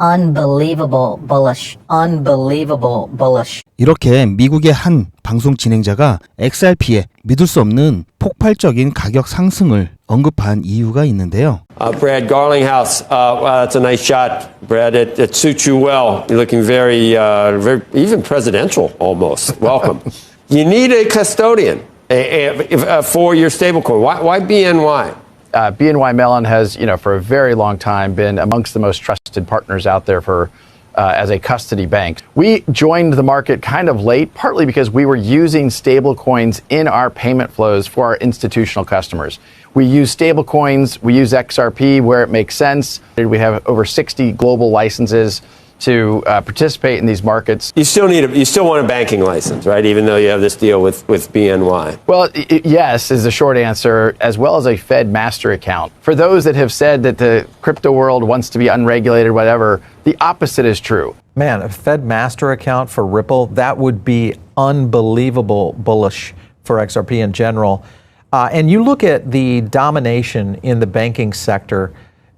Unbelievable bullish. Unbelievable bullish. 이렇게 미국의 한 방송 진행자가 XRP의 믿을 수 없는 폭발적인 가격 상승을 언급한 이유가 있는데요. Uh, Brad Garlinghouse, uh, wow, that's a nice shot, Brad. It, it suits you well. You're looking very, uh, very, even presidential almost. Welcome. you need a custodian a, a, a, for your stablecoin. Why, why BNY? Uh, BNY Mellon has, you know, for a very long time been amongst the most trusted partners out there for uh, as a custody bank. We joined the market kind of late, partly because we were using stablecoins in our payment flows for our institutional customers. We use stablecoins, we use XRP where it makes sense. We have over 60 global licenses to uh, participate in these markets. You still need a, you still want a banking license, right? Even though you have this deal with, with BNY. Well, i- i- yes, is the short answer, as well as a Fed master account. For those that have said that the crypto world wants to be unregulated, whatever, the opposite is true. Man, a Fed master account for Ripple, that would be unbelievable bullish for XRP in general. Uh, and you look at the domination in the banking sector,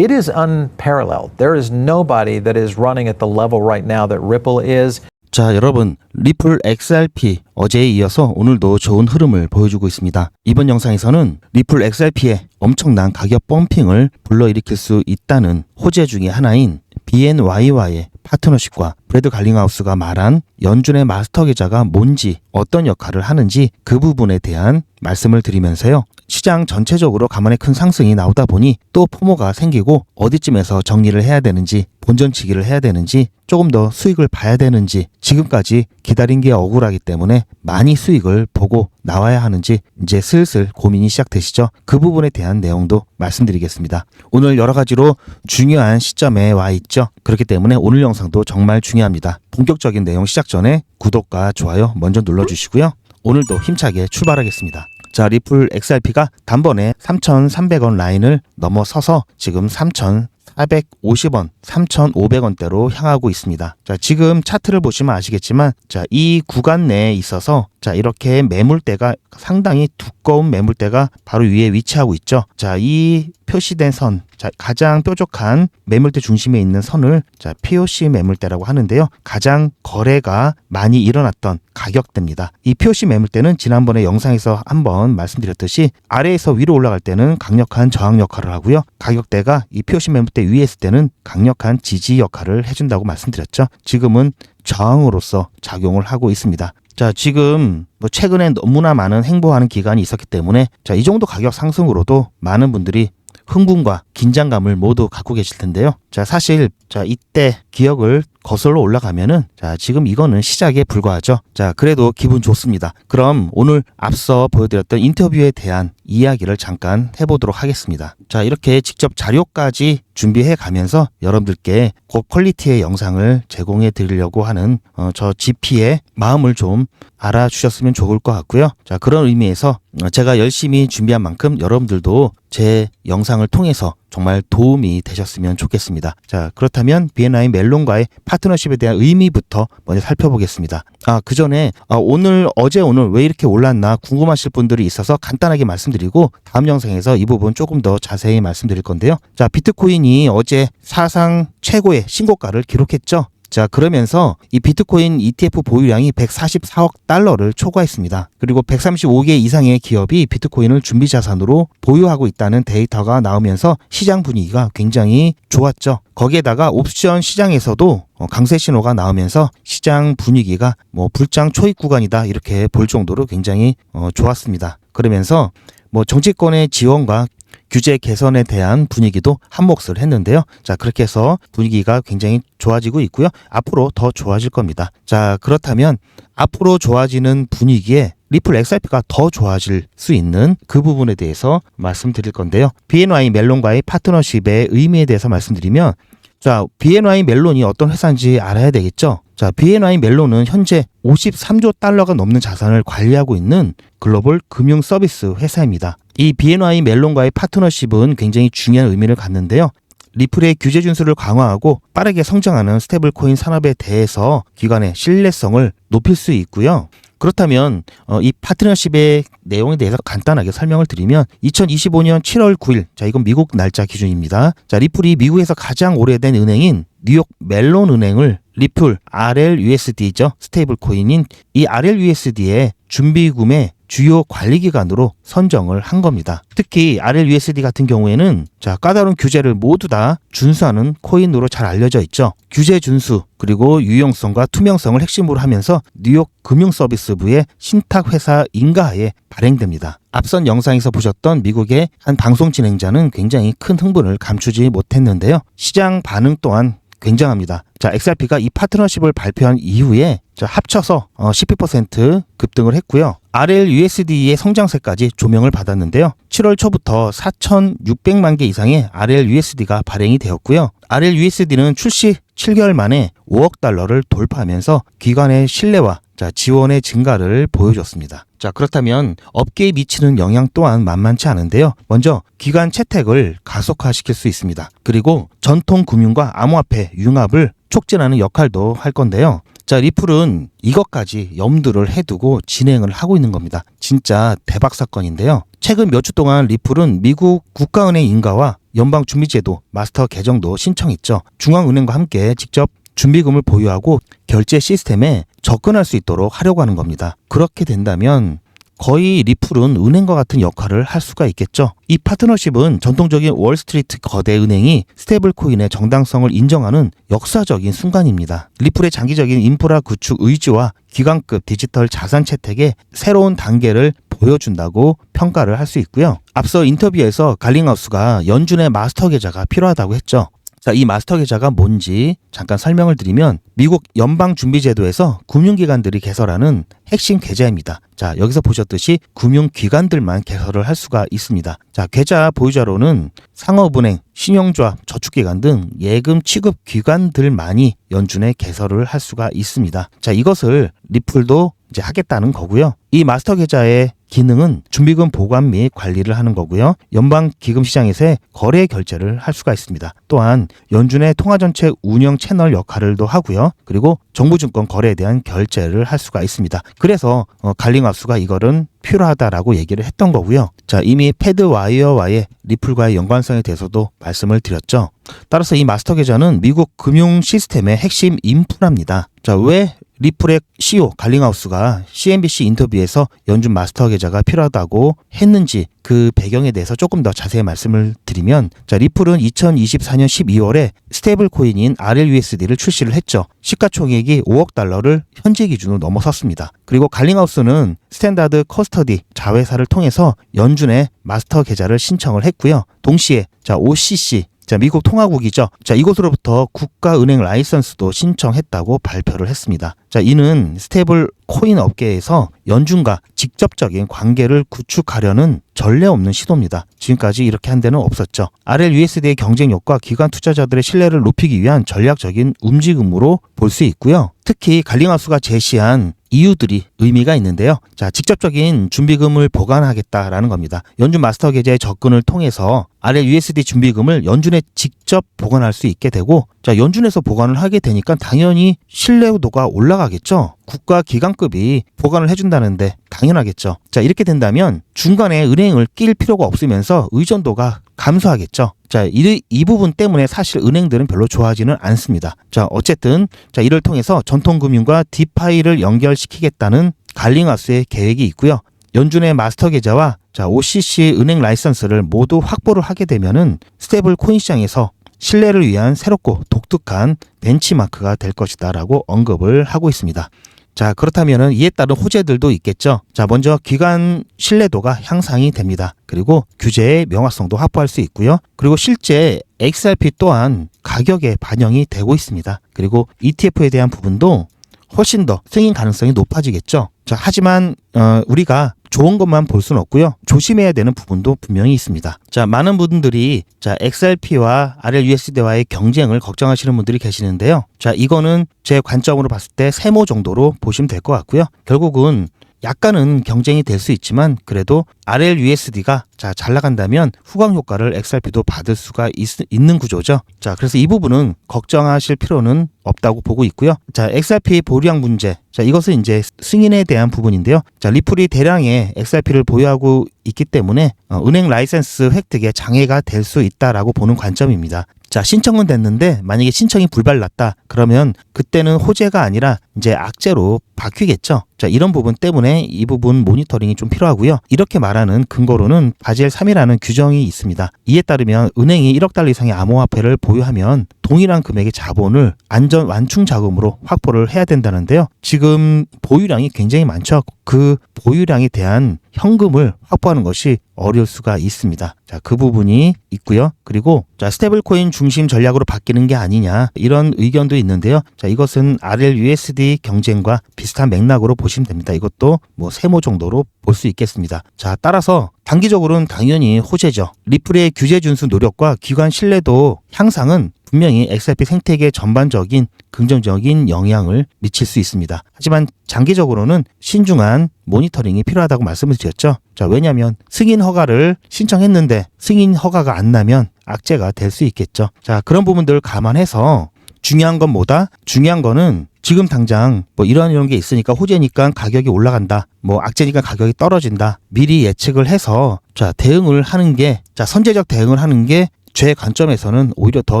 it is unparalleled. There is nobody that is running at the level right now that Ripple is. 자, 여러분, 리플 XRP 어제에 이어서 오늘도 좋은 흐름을 보여주고 있습니다. 이번 영상에서는 리플 XRP의 엄청난 가격 펌핑을 불러일으킬 수 있다는 호재 중의 하나인 BNY와의 파트너십과 브래드 갈링하우스가 말한 연준의 마스터 계좌가 뭔지 어떤 역할을 하는지 그 부분에 대한 말씀을 드리면서요. 시장 전체적으로 가만히 큰 상승이 나오다 보니 또 포모가 생기고 어디쯤에서 정리를 해야 되는지 본전치기를 해야 되는지 조금 더 수익을 봐야 되는지 지금까지 기다린 게 억울하기 때문에 많이 수익을 보고 나와야 하는지 이제 슬슬 고민이 시작되시죠. 그 부분에 대한 내용도 말씀드리겠습니다. 오늘 여러 가지로 중요한 시점에 와 있죠. 그렇기 때문에 오늘 영상도 정말 중요합니다. 본격적인 내용 시작 전에 구독과 좋아요 먼저 눌러주시고요. 오늘도 힘차게 출발하겠습니다. 자, 리플 XRP가 단번에 3,300원 라인을 넘어서서 지금 3,450원, 3,500원대로 향하고 있습니다. 자, 지금 차트를 보시면 아시겠지만, 자, 이 구간 내에 있어서, 자, 이렇게 매물대가 상당히 두꺼운 매물대가 바로 위에 위치하고 있죠. 자, 이 표시된 선, 자, 가장 뾰족한 매물대 중심에 있는 선을 자, POC 매물대라고 하는데요. 가장 거래가 많이 일어났던 가격대입니다. 이 POC 매물대는 지난번에 영상에서 한번 말씀드렸듯이 아래에서 위로 올라갈 때는 강력한 저항 역할을 하고요. 가격대가 이 POC 매물대 위에 있을 때는 강력한 지지 역할을 해준다고 말씀드렸죠. 지금은 저항으로서 작용을 하고 있습니다. 자, 지금 뭐 최근에 너무나 많은 행보하는 기간이 있었기 때문에 자, 이 정도 가격 상승으로도 많은 분들이 흥분과 긴장감을 모두 갖고 계실 텐데요. 자, 사실 자, 이때 기억을 거슬러 올라가면은 자, 지금 이거는 시작에 불과하죠. 자, 그래도 기분 좋습니다. 그럼 오늘 앞서 보여드렸던 인터뷰에 대한 이야기를 잠깐 해보도록 하겠습니다. 자, 이렇게 직접 자료까지 준비해 가면서 여러분들께 고 퀄리티의 영상을 제공해 드리려고 하는 어, 저 GP의 마음을 좀 알아주셨으면 좋을 것 같고요. 자, 그런 의미에서 어, 제가 열심히 준비한 만큼 여러분들도 제 영상을 통해서 정말 도움이 되셨으면 좋겠습니다. 자, 그렇다면 BNI 멜론과의 파트너십에 대한 의미부터 먼저 살펴보겠습니다. 아, 그 전에 아, 오늘 어제 오늘 왜 이렇게 올랐나 궁금하실 분들이 있어서 간단하게 말씀드리고 다음 영상에서 이 부분 조금 더 자세히 말씀드릴 건데요. 자, 비트코인이 어제 사상 최고의 신고가를 기록했죠. 자, 그러면서 이 비트코인 ETF 보유량이 144억 달러를 초과했습니다. 그리고 135개 이상의 기업이 비트코인을 준비 자산으로 보유하고 있다는 데이터가 나오면서 시장 분위기가 굉장히 좋았죠. 거기에다가 옵션 시장에서도 어, 강세 신호가 나오면서 시장 분위기가 뭐 불장 초입 구간이다 이렇게 볼 정도로 굉장히 어, 좋았습니다. 그러면서 뭐 정치권의 지원과 규제 개선에 대한 분위기도 한몫을 했는데요. 자, 그렇게 해서 분위기가 굉장히 좋아지고 있고요. 앞으로 더 좋아질 겁니다. 자, 그렇다면 앞으로 좋아지는 분위기에 리플 XRP가 더 좋아질 수 있는 그 부분에 대해서 말씀드릴 건데요. BNY 멜론과의 파트너십의 의미에 대해서 말씀드리면 자, BNY 멜론이 어떤 회사인지 알아야 되겠죠? 자, BNY 멜론은 현재 53조 달러가 넘는 자산을 관리하고 있는 글로벌 금융 서비스 회사입니다. 이 BNY 멜론과의 파트너십은 굉장히 중요한 의미를 갖는데요. 리플의 규제 준수를 강화하고 빠르게 성장하는 스테이블 코인 산업에 대해서 기관의 신뢰성을 높일 수 있고요. 그렇다면 어, 이 파트너십의 내용에 대해서 간단하게 설명을 드리면 2025년 7월 9일 자 이건 미국 날짜 기준입니다. 자 리플이 미국에서 가장 오래된 은행인 뉴욕 멜론 은행을 리플 RLUSD죠. 스테이블 코인인 이 RLUSD의 준비금의 주요 관리기관으로 선정을 한 겁니다. 특히 RLUSD 같은 경우에는 자 까다로운 규제를 모두 다 준수하는 코인으로 잘 알려져 있죠. 규제 준수 그리고 유용성과 투명성을 핵심으로 하면서 뉴욕 금융서비스부의 신탁 회사 인가하에 발행됩니다. 앞선 영상에서 보셨던 미국의 한 방송 진행자는 굉장히 큰 흥분을 감추지 못했는데요. 시장 반응 또한 굉장합니다. 자, XRP가 이 파트너십을 발표한 이후에 자, 합쳐서 어, 12% 급등을 했고요. RLUSD의 성장세까지 조명을 받았는데요. 7월 초부터 4,600만 개 이상의 RLUSD가 발행이 되었고요. RLUSD는 출시 7개월 만에 5억 달러를 돌파하면서 기관의 신뢰와 자, 지원의 증가를 보여줬습니다. 자, 그렇다면 업계에 미치는 영향 또한 만만치 않은데요. 먼저 기관 채택을 가속화시킬 수 있습니다. 그리고 전통 금융과 암호화폐 융합을 촉진하는 역할도 할 건데요. 자, 리플은 이것까지 염두를 해두고 진행을 하고 있는 겁니다. 진짜 대박 사건인데요. 최근 몇 주 동안 리플은 미국 국가은행 인가와 연방준비제도 마스터 개정도 신청했죠. 중앙은행과 함께 직접 준비금을 보유하고 결제 시스템에 접근할 수 있도록 하려고 하는 겁니다. 그렇게 된다면 거의 리플은 은행과 같은 역할을 할 수가 있겠죠. 이 파트너십은 전통적인 월스트리트 거대 은행이 스테이블 코인의 정당성을 인정하는 역사적인 순간입니다. 리플의 장기적인 인프라 구축 의지와 기관급 디지털 자산 채택의 새로운 단계를 보여준다고 평가를 할 수 있고요. 앞서 인터뷰에서 갈링하우스가 연준의 마스터 계좌가 필요하다고 했죠. 자, 이 마스터 계좌가 뭔지 잠깐 설명을 드리면 미국 연방준비제도에서 금융기관들이 개설하는 핵심 계좌입니다. 자, 여기서 보셨듯이 금융기관들만 개설을 할 수가 있습니다. 자, 계좌 보유자로는 상업은행, 신용조합, 저축기관 등 예금 취급 기관들만이 연준에 개설을 할 수가 있습니다. 자, 이것을 리플도 이제 하겠다는 거고요. 이 마스터 계좌의 기능은 준비금 보관 및 관리를 하는 거고요. 연방 기금 시장에서의 거래 결제를 할 수가 있습니다. 또한 연준의 통화 전체 운영 채널 역할을도 하고요. 그리고 정부증권 거래에 대한 결제를 할 수가 있습니다. 그래서 어, 갈링하우스가 이거는 필요하다라고 얘기를 했던 거고요. 자, 이미 패드 와이어와의 리플과의 연관성에 대해서도 말씀을 드렸죠. 따라서 이 마스터 계좌는 미국 금융 시스템의 핵심 인프라입니다. 자, 왜 리플의 CEO 갈링하우스가 CNBC 인터뷰에서 연준 마스터 계좌가 필요하다고 했는지 그 배경에 대해서 조금 더 자세히 말씀을 드리면 자 리플은 2024년 12월에 스테이블 코인인 RLUSD를 출시를 했죠. 시가총액이 5억 달러를 현재 기준으로 넘어섰습니다. 그리고 갈링하우스는 스탠다드 커스터디 자회사를 통해서 연준의 마스터 계좌를 신청을 했고요. 동시에 자 OCC 자, 미국 통화국이죠. 자, 이곳으로부터 국가은행 라이선스도 신청했다고 발표를 했습니다. 자, 이는 스테이블 코인 업계에서 연준과 직접적인 관계를 구축하려는 전례 없는 시도입니다. 지금까지 이렇게 한 데는 없었죠. RLUSD의 경쟁력과 기관 투자자들의 신뢰를 높이기 위한 전략적인 움직임으로 볼 수 있고요. 특히 갈링하우스가 제시한 이유들이 의미가 있는데요. 자, 직접적인 준비금을 보관하겠다라는 겁니다. 연준 마스터 계좌의 접근을 통해서 RLUSD 준비금을 연준에 직 접 보관할 수 있게 되고, 자, 연준에서 보관을 하게 되니까 당연히 신뢰도가 올라가겠죠. 국가 기관급이 보관을 해준다는데 당연하겠죠. 자, 이렇게 된다면 중간에 은행을 낄 필요가 없으면서 의존도가 감소하겠죠. 자, 이, 이 부분 때문에 사실 은행들은 별로 좋아하지는 않습니다. 자, 어쨌든, 자, 이를 통해서 전통금융과 디파이를 연결시키겠다는 갈링하우스의 계획이 있고요. 연준의 마스터 계좌와 자, OCC 은행 라이선스를 모두 확보를 하게 되면은 스테이블 코인 시장에서 신뢰를 위한 새롭고 독특한 벤치마크가 될 것이다 라고 언급을 하고 있습니다. 자, 그렇다면은 이에 따른 호재들도 있겠죠. 자, 먼저 기관 신뢰도가 향상이 됩니다. 그리고 규제의 명확성도 확보할 수 있고요. 그리고 실제 XRP 또한 가격에 반영이 되고 있습니다. 그리고 ETF에 대한 부분도 훨씬 더 승인 가능성이 높아지겠죠. 자, 하지만 어, 우리가 좋은 것만 볼 수는 없고요. 조심해야 되는 부분도 분명히 있습니다. 자, 많은 분들이 자, XRP와 RLUSD와의 경쟁을 걱정하시는 분들이 계시는데요. 자, 이거는 제 관점으로 봤을 때 세모 정도로 보시면 될 것 같고요. 결국은 약간은 경쟁이 될 수 있지만 그래도 RLUSD가 자, 잘 나간다면 후광 효과를 XRP도 받을 수가 있, 있는 구조죠. 자, 그래서 이 부분은 걱정하실 필요는 없다고 보고 있고요. 자, XRP 보유량 문제. 자, 이것은 이제 승인에 대한 부분인데요. 자, 리플이 대량의 XRP를 보유하고 있기 때문에 어, 은행 라이센스 획득에 장애가 될 수 있다라고 보는 관점입니다. 자, 신청은 됐는데 만약에 신청이 불발났다. 그러면 그때는 호재가 아니라 이제 악재로 바뀌겠죠. 자, 이런 부분 때문에 이 부분 모니터링이 좀 필요하고요. 이렇게 말하는 근거로는 바젤 3이라는 규정이 있습니다. 이에 따르면 은행이 1억 달러 이상의 암호화폐를 보유하면 동일한 금액의 자본을 안전 완충 자금으로 확보를 해야 된다는데요. 지금 보유량이 굉장히 많죠. 그 보유량에 대한 현금을 확보하는 것이 어려울 수가 있습니다. 자, 그 부분이 있고요. 그리고 자, 스테이블 코인 중심 전략으로 바뀌는 게 아니냐 이런 의견도 있는데요. 자, 이것은 RLUSD 경쟁과 비슷한 맥락으로 보시면 됩니다. 이것도 뭐 세모 정도로 볼 수 있겠습니다. 자, 따라서 단기적으로는 당연히 호재죠. 리플의 규제 준수 노력과 기관 신뢰도 향상은 분명히 XRP 생태계 전반적인 긍정적인 영향을 미칠 수 있습니다. 하지만 장기적으로는 신중한 모니터링이 필요하다고 말씀을 드렸죠. 자, 왜냐하면 승인 허가를 신청했는데 승인 허가가 안 나면 악재가 될 수 있겠죠. 자, 그런 부분들을 감안해서 중요한 건 뭐다? 중요한 거는 지금 당장 뭐 이런 이런 게 있으니까 호재니까 가격이 올라간다. 뭐 악재니까 가격이 떨어진다. 미리 예측을 해서 자, 대응을 하는 게 자, 선제적 대응을 하는 게 제 관점에서는 오히려 더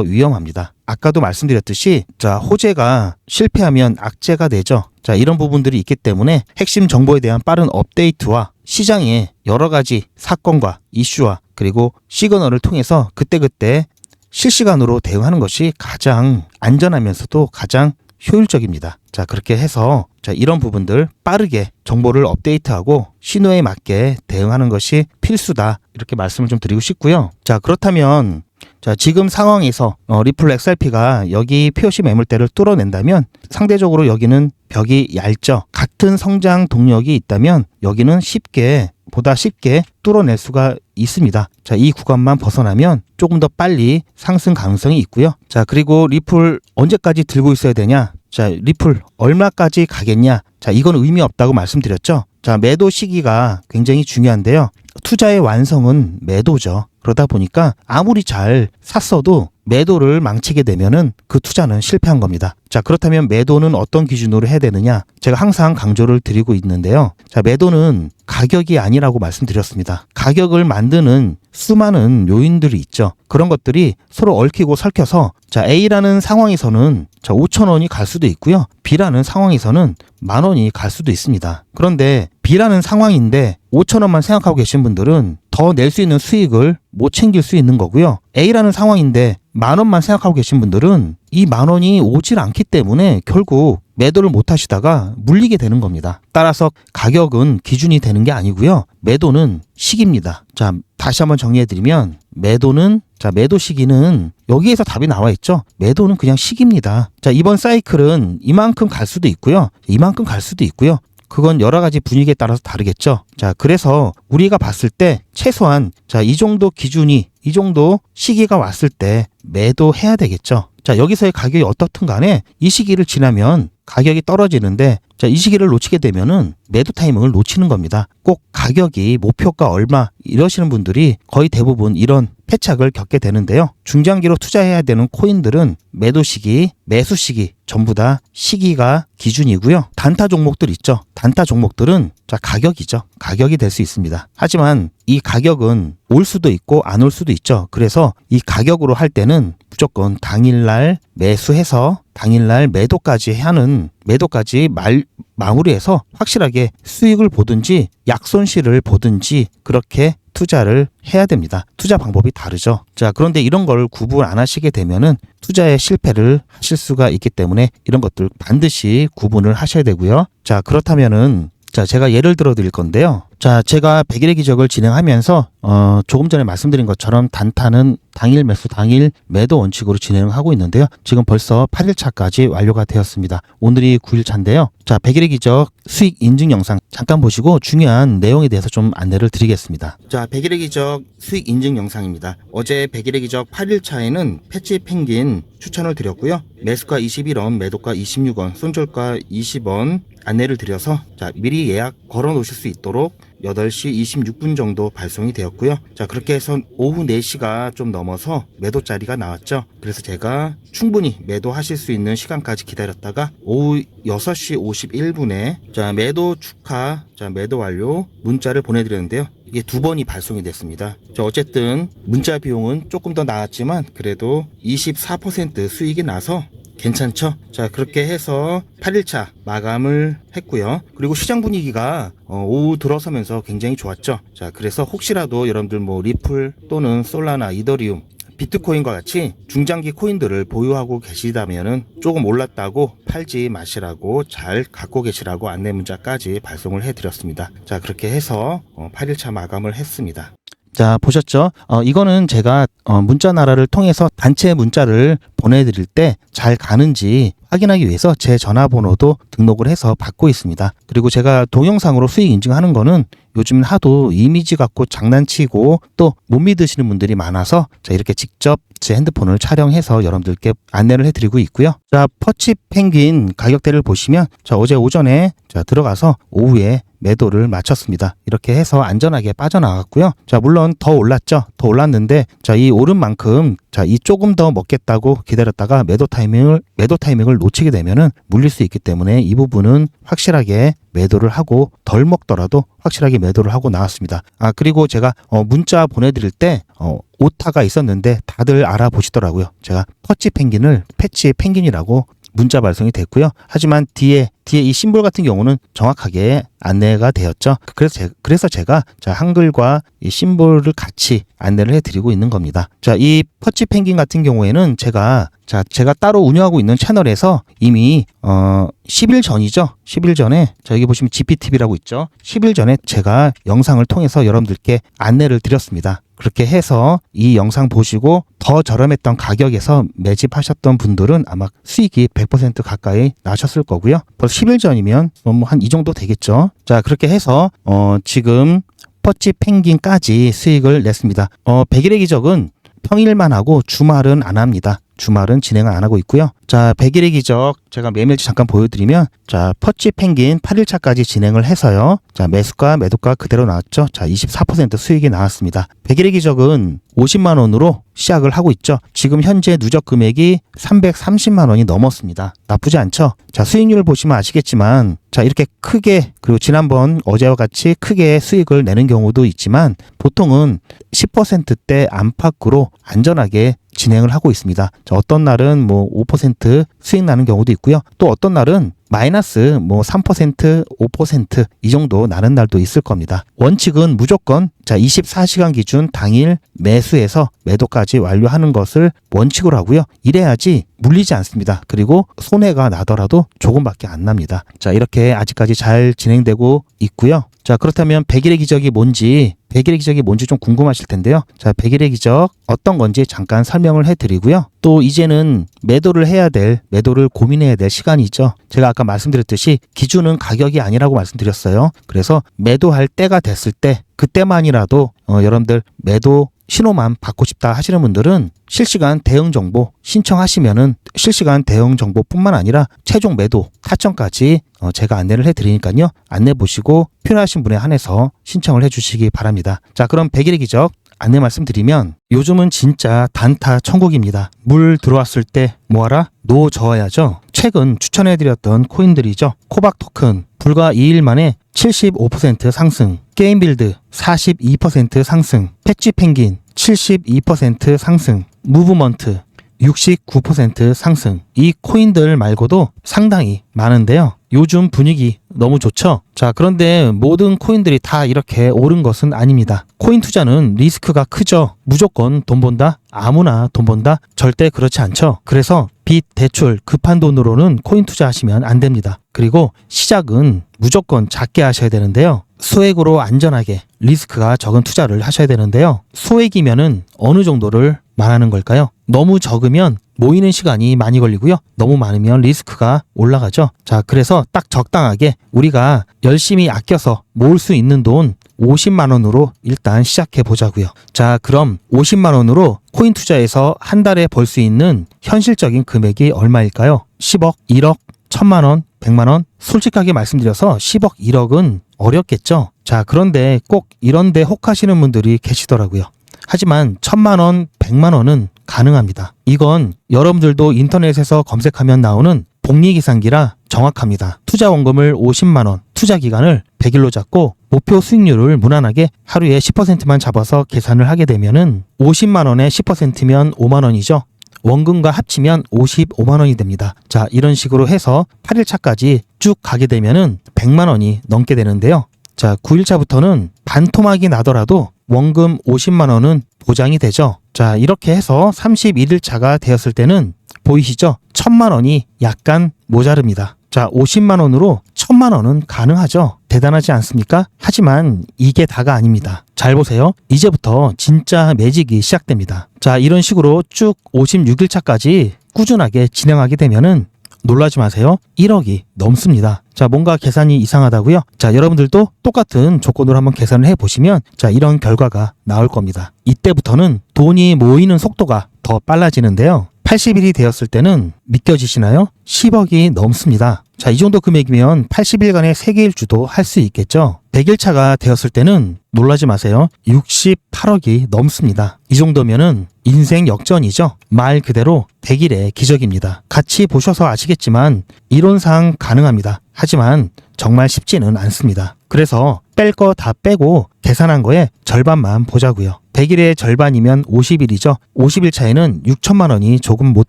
위험합니다. 아까도 말씀드렸듯이 자, 호재가 실패하면 악재가 되죠. 자, 이런 부분들이 있기 때문에 핵심 정보에 대한 빠른 업데이트와 시장의 여러 가지 사건과 이슈와 그리고 시그널을 통해서 그때그때 실시간으로 대응하는 것이 가장 안전하면서도 가장 효율적입니다. 자, 그렇게 해서 자, 이런 부분들 빠르게 정보를 업데이트하고 신호에 맞게 대응하는 것이 필수다. 이렇게 말씀을 좀 드리고 싶고요. 자, 그렇다면 자, 지금 상황에서 어, 리플 XRP가 여기 POC 매물대를 뚫어낸다면 상대적으로 여기는 벽이 얇죠. 같은 성장 동력이 있다면 여기는 쉽게 보다 쉽게 뚫어낼 수가 있습니다. 자, 이 구간만 벗어나면 조금 더 빨리 상승 가능성이 있고요. 자, 그리고 리플 언제까지 들고 있어야 되냐? 자, 리플 얼마까지 가겠냐? 자, 이건 의미 없다고 말씀드렸죠. 자, 매도 시기가 굉장히 중요한데요. 투자의 완성은 매도죠. 그러다 보니까 아무리 잘 샀어도 매도를 망치게 되면은 그 투자는 실패한 겁니다. 자, 그렇다면 매도는 어떤 기준으로 해야 되느냐? 제가 항상 강조를 드리고 있는데요. 자, 매도는 가격이 아니라고 말씀드렸습니다. 가격을 만드는 수많은 요인들이 있죠. 그런 것들이 서로 얽히고 설켜서 자, A라는 상황에서는 자, 5천 원이 갈 수도 있고요. B라는 상황에서는 만 원이 갈 수도 있습니다. 그런데 B라는 상황인데 5천 원만 생각하고 계신 분들은 더 낼 수 있는 수익을 못 챙길 수 있는 거고요. A라는 상황인데 만 원만 생각하고 계신 분들은 이 만 원이 오질 않기 때문에 결국 매도를 못 하시다가 물리게 되는 겁니다. 따라서 가격은 기준이 되는 게 아니고요. 매도는 시기입니다. 자, 다시 한번 정리해 드리면 매도는 자, 매도 시기는 여기에서 답이 나와 있죠. 매도는 그냥 시기입니다. 자, 이번 사이클은 이만큼 갈 수도 있고요. 이만큼 갈 수도 있고요. 그건 여러 가지 분위기에 따라서 다르겠죠. 자, 그래서 우리가 봤을 때 최소한 자, 이 정도 기준이 이 정도 시기가 왔을 때 매도해야 되겠죠. 자, 여기서의 가격이 어떻든 간에 이 시기를 지나면 가격이 떨어지는데 자, 이 시기를 놓치게 되면은 매도 타이밍을 놓치는 겁니다. 꼭 가격이 목표가 얼마 이러시는 분들이 거의 대부분 이런 패착을 겪게 되는데요. 중장기로 투자해야 되는 코인들은 매도 시기, 매수 시기 전부 다 시기가 기준이고요. 단타 종목들 있죠. 단타 종목들은 자, 가격이죠. 가격이 될 수 있습니다. 하지만 이 가격은 올 수도 있고 안 올 수도 있죠. 그래서 이 가격으로 할 때는 무조건 당일날 매수해서 당일날 매도까지 하는 매도까지 말 마무리해서 확실하게 수익을 보든지 약손실을 보든지 그렇게 투자를 해야 됩니다. 투자 방법이 다르죠. 자, 그런데 이런 걸 구분 안 하시게 되면은 투자에 실패를 하실 수가 있기 때문에 이런 것들 반드시 구분을 하셔야 되고요. 자, 그렇다면은 자, 제가 예를 들어 드릴 건데요. 자, 제가 100일의 기적을 진행하면서 어, 조금 전에 말씀드린 것처럼 단타는 당일 매수, 당일 매도 원칙으로 진행을 하고 있는데요. 지금 벌써 8일 차까지 완료가 되었습니다. 오늘이 9일 차인데요. 자, 100일의 기적 수익 인증 영상 잠깐 보시고 중요한 내용에 대해서 좀 안내를 드리겠습니다. 자, 100일의 기적 수익 인증 영상입니다. 어제 100일의 기적 8일 차에는 패치 펭귄 추천을 드렸고요. 매수가 21원, 매도가 26원, 손절가 20원 안내를 드려서 자, 미리 예약 걸어 놓으실 수 있도록 8시 26분 정도 발송이 되었고요. 자, 그렇게 해서 오후 4시가 좀 넘어서 매도 자리가 나왔죠. 그래서 제가 충분히 매도하실 수 있는 시간까지 기다렸다가 오후 6시 51분에 자, 매도 축하, 자, 매도 완료 문자를 보내드렸는데요. 이게 두 번이 발송이 됐습니다. 자, 어쨌든 문자 비용은 조금 더 나았지만 그래도 24% 수익이 나서 괜찮죠? 자, 그렇게 해서 8일차 마감을 했고요. 그리고 시장 분위기가 어, 오후 들어서면서 굉장히 좋았죠. 자, 그래서 혹시라도 여러분들 뭐 리플 또는 솔라나 이더리움 비트코인과 같이 중장기 코인들을 보유하고 계시다면은 조금 올랐다고 팔지 마시라고 잘 갖고 계시라고 안내 문자까지 발송을 해드렸습니다. 자, 그렇게 해서 어, 8일차 마감을 했습니다. 자, 보셨죠? 어, 이거는 제가 어, 문자 나라를 통해서 단체 문자를 보내드릴 때 잘 가는지 확인하기 위해서 제 전화번호도 등록을 해서 받고 있습니다. 그리고 제가 동영상으로 수익 인증하는 거는 요즘 하도 이미지 갖고 장난치고 또 못 믿으시는 분들이 많아서 자, 이렇게 직접 제 핸드폰을 촬영해서 여러분들께 안내를 해드리고 있고요. 자, 퍼치 펭귄 가격대를 보시면 자, 어제 오전에 자, 들어가서 오후에 매도를 마쳤습니다. 이렇게 해서 안전하게 빠져나갔고요. 자, 물론 더 올랐죠. 더 올랐는데 자, 이 오른 만큼 자, 이 조금 더 먹겠다고 기다렸다가 매도 타이밍을 매도 타이밍을 놓치게 되면은 물릴 수 있기 때문에 이 부분은 확실하게 매도를 하고 덜 먹더라도 확실하게 매도를 하고 나왔습니다. 아, 그리고 제가 어, 문자 보내 드릴 때 어, 오타가 있었는데 다들 알아보시더라고요. 제가 퍼치 펭귄을 패치 펭귄이라고 문자 발송이 됐고요. 하지만 뒤에 뒤에 이 심볼 같은 경우는 정확하게 안내가 되었죠. 그래서 제, 그래서 제가 자 한글과 이 심볼을 같이 안내를 해드리고 있는 겁니다. 자 이 퍼치 펭귄 같은 경우에는 제가 자 제가 따로 운영하고 있는 채널에서 이미 어 10일 전이죠. 10일 전에 자 여기 보시면 GPTV라고 있죠. 10일 전에 제가 영상을 통해서 여러분들께 안내를 드렸습니다. 그렇게 해서 이 영상 보시고 더 저렴했던 가격에서 매집하셨던 분들은 아마 수익이 100% 가까이 나셨을 거고요. 벌써 10일 전이면 뭐 한 이 정도 되겠죠. 자, 그렇게 해서 어 지금 퍼치 펭귄까지 수익을 냈습니다. 어 100일의 기적은 평일만 하고 주말은 안 합니다. 주말은 진행을 안 하고 있고요. 자, 100일의 기적 제가 매일치 잠깐 보여드리면 자, 퍼치 펭귄 8일차까지 진행을 해서요. 자, 매수가 매도가 그대로 나왔죠. 자, 24% 수익이 나왔습니다. 100일의 기적은 50만 원으로 시작을 하고 있죠. 지금 현재 누적 금액이 330만 원이 넘었습니다. 나쁘지 않죠? 자, 수익률을 보시면 아시겠지만 자, 이렇게 크게 그리고 지난번 어제와 같이 크게 수익을 내는 경우도 있지만 보통은 10%대 안팎으로 안전하게 진행을 하고 있습니다. 자, 어떤 날은 뭐 5% 수익 나는 경우도 있고요. 또 어떤 날은 마이너스 뭐 3%, 5%이 정도 나는 날도 있을 겁니다. 원칙은 무조건 자 24시간 기준 당일 매수해서 매도까지 완료하는 것을 원칙으로 하고요. 이래야지 물리지 않습니다. 그리고 손해가 나더라도 조금밖에 안 납니다. 자 이렇게 아직까지 잘 진행되고 있고요. 자 그렇다면 100일의 기적이 뭔지 100일의 기적이 뭔지 좀 궁금하실 텐데요. 자, 100일의 기적 어떤 건지 잠깐 설명을 해 드리고요. 또 이제는 매도를 해야 될, 매도를 고민해야 될 시간이죠. 제가 아까 말씀드렸듯이 기준은 가격이 아니라고 말씀드렸어요. 그래서 매도할 때가 됐을 때 그때만이라도 어, 여러분들 매도 신호만 받고 싶다 하시는 분들은 실시간 대응 정보 신청하시면은 실시간 대응 정보뿐만 아니라 최종 매도 타점까지 어, 제가 안내를 해드리니까요 안내 보시고 필요하신 분에 한해서 신청을 해주시기 바랍니다. 자 그럼 100일의 기적 안내 말씀드리면 요즘은 진짜 단타 천국입니다. 물 들어왔을 때 뭐하라? 노 저어야죠. 최근 추천해드렸던 코인들이죠. 코박 토큰 불과 2일 만에 75% 상승, 게임 빌드 42% 상승, 패치 펭귄 72% 상승, 무브먼트 69% 상승. 이 코인들 말고도 상당히 많은데요. 요즘 분위기 너무 좋죠? 자, 그런데 모든 코인들이 다 이렇게 오른 것은 아닙니다. 코인 투자는 리스크가 크죠? 무조건 돈 번다? 아무나 돈 번다? 절대 그렇지 않죠? 그래서 빚, 대출, 급한 돈으로는 코인 투자하시면 안 됩니다. 그리고 시작은 무조건 작게 하셔야 되는데요. 소액으로 안전하게 리스크가 적은 투자를 하셔야 되는데요. 소액이면은 어느 정도를 말하는 걸까요? 너무 적으면 모이는 시간이 많이 걸리고요. 너무 많으면 리스크가 올라가죠. 자, 그래서 딱 적당하게 우리가 열심히 아껴서 모을 수 있는 돈 50만 원으로 일단 시작해 보자고요. 자, 그럼 50만 원으로 코인 투자에서 한 달에 벌 수 있는 현실적인 금액이 얼마일까요? 10억, 1억, 1000만 원, 100만 원? 솔직하게 말씀드려서 10억, 1억은 어렵겠죠. 자, 그런데 꼭 이런 데 혹하시는 분들이 계시더라고요. 하지만 천만 원, 백만 원은 가능합니다. 이건 여러분들도 인터넷에서 검색하면 나오는 복리계산기라 정확합니다. 투자 원금을 50만 원, 투자 기간을 100일로 잡고 목표 수익률을 무난하게 하루에 10%만 잡아서 계산을 하게 되면은 50만 원에 10%면 5만 원이죠. 원금과 합치면 55만 원이 됩니다. 자, 이런 식으로 해서 8일차까지 쭉 가게 되면은 100만 원이 넘게 되는데요. 자, 9일차부터는 반토막이 나더라도 원금 50만 원은 보장이 되죠. 자, 이렇게 해서 31일차가 되었을 때는 보이시죠? 1000만 원이 약간 모자릅니다. 자, 50만 원으로 1000만 원은 가능하죠. 대단하지 않습니까? 하지만 이게 다가 아닙니다. 잘 보세요. 이제부터 진짜 매직이 시작됩니다. 자, 이런 식으로 쭉 56일차까지 꾸준하게 진행하게 되면은 놀라지 마세요. 1억이 넘습니다. 자, 뭔가 계산이 이상하다고요? 자, 여러분들도 똑같은 조건으로 한번 계산을 해 보시면 자, 이런 결과가 나올 겁니다. 이때부터는 돈이 모이는 속도가 더 빨라지는데요. 80일이 되었을 때는 믿겨지시나요? 10억이 넘습니다. 자, 이 정도 금액이면 80일간의 세계 일주도 할 수 있겠죠? 100일차가 되었을 때는 놀라지 마세요. 68억이 넘습니다. 이 정도면은 인생 역전이죠. 말 그대로 100일의 기적입니다. 같이 보셔서 아시겠지만 이론상 가능합니다. 하지만 정말 쉽지는 않습니다. 그래서 뺄 거 다 빼고 계산한 거에 절반만 보자고요. 100일의 절반이면 50일이죠. 50일 차에는 6천만 원이 조금 못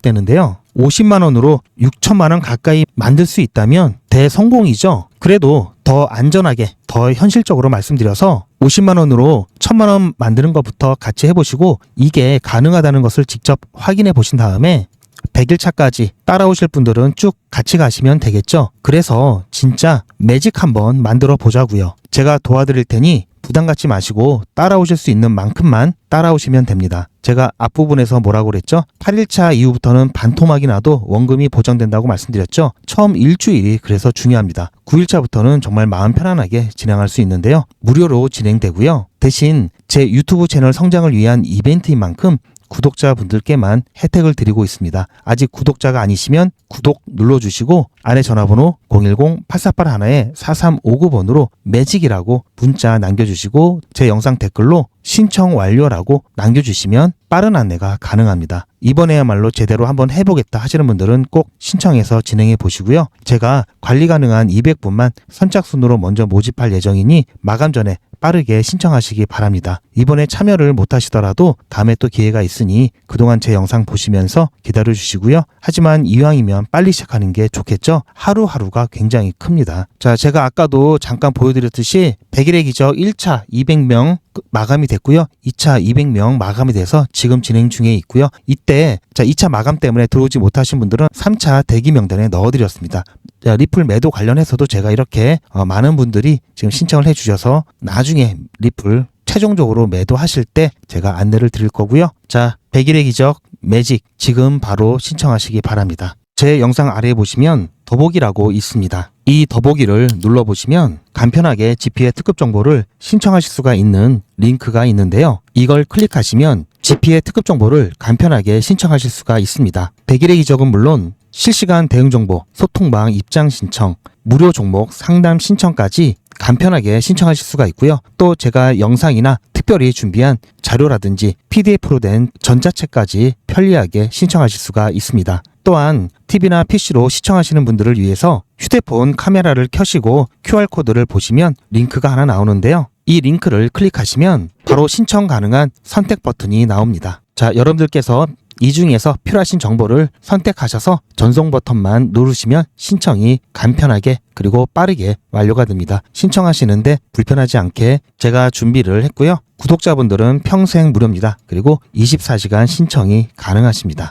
되는데요. 50만 원으로 6천만 원 가까이 만들 수 있다면 대성공이죠. 그래도 더 안전하게, 더 현실적으로 말씀드려서 50만 원으로 1000만 원 만드는 것부터 같이 해보시고 이게 가능하다는 것을 직접 확인해 보신 다음에 100일 차까지 따라오실 분들은 쭉 같이 가시면 되겠죠. 그래서 진짜 매직 한번 만들어 보자고요. 제가 도와드릴 테니 부담 갖지 마시고 따라오실 수 있는 만큼만 따라오시면 됩니다. 제가 앞부분에서 뭐라고 그랬죠? 8일차 이후부터는 반토막이 나도 원금이 보장된다고 말씀드렸죠? 처음 일주일이 그래서 중요합니다. 9일차부터는 정말 마음 편안하게 진행할 수 있는데요. 무료로 진행되고요. 대신 제 유튜브 채널 성장을 위한 이벤트인 만큼 구독자분들께만 혜택을 드리고 있습니다. 아직 구독자가 아니시면 구독 눌러주시고 아래 전화번호 010-8481-4359번으로 매직이라고 문자 남겨주시고 제 영상 댓글로 신청 완료라고 남겨주시면 빠른 안내가 가능합니다. 이번에야말로 제대로 한번 해보겠다 하시는 분들은 꼭 신청해서 진행해 보시고요. 제가 관리 가능한 200분만 선착순으로 먼저 모집할 예정이니 마감 전에 빠르게 신청하시기 바랍니다. 이번에 참여를 못 하시더라도 다음에 또 기회가 있으니 그동안 제 영상 보시면서 기다려 주시고요. 하지만 이왕이면 빨리 시작하는 게 좋겠죠? 하루하루가 굉장히 큽니다. 자, 제가 아까도 잠깐 보여드렸듯이 100일의 기적 1차 200명 마감이 됐고요. 2차 200명 마감이 돼서 지금 진행 중에 있고요. 이때 자 2차 마감 때문에 들어오지 못하신 분들은 3차 대기 명단에 넣어드렸습니다. 자, 리플 매도 관련해서도 제가 이렇게 어, 많은 분들이 지금 신청을 해주셔서 나중에 리플 최종적으로 매도하실 때 제가 안내를 드릴 거고요. 자, 100일의 기적 매직 지금 바로 신청하시기 바랍니다. 제 영상 아래에 보시면 더보기라고 있습니다. 이 더보기를 눌러보시면 간편하게 GP의 특급 정보를 신청하실 수가 있는 링크가 있는데요. 이걸 클릭하시면 GP의 특급 정보를 간편하게 신청하실 수가 있습니다. 100일의 기적은 물론 실시간 대응 정보, 소통방 입장 신청, 무료 종목 상담 신청까지 간편하게 신청하실 수가 있고요. 또 제가 영상이나 특별히 준비한 자료라든지 PDF로 된 전자책까지 편리하게 신청하실 수가 있습니다. 또한 TV나 PC로 시청하시는 분들을 위해서 휴대폰 카메라를 켜시고 QR코드를 보시면 링크가 하나 나오는데요. 이 링크를 클릭하시면 바로 신청 가능한 선택 버튼이 나옵니다. 자, 여러분들께서 이 중에서 필요하신 정보를 선택하셔서 전송 버튼만 누르시면 신청이 간편하게 그리고 빠르게 완료가 됩니다. 신청하시는데 불편하지 않게 제가 준비를 했고요. 구독자분들은 평생 무료입니다. 그리고 24시간 신청이 가능하십니다.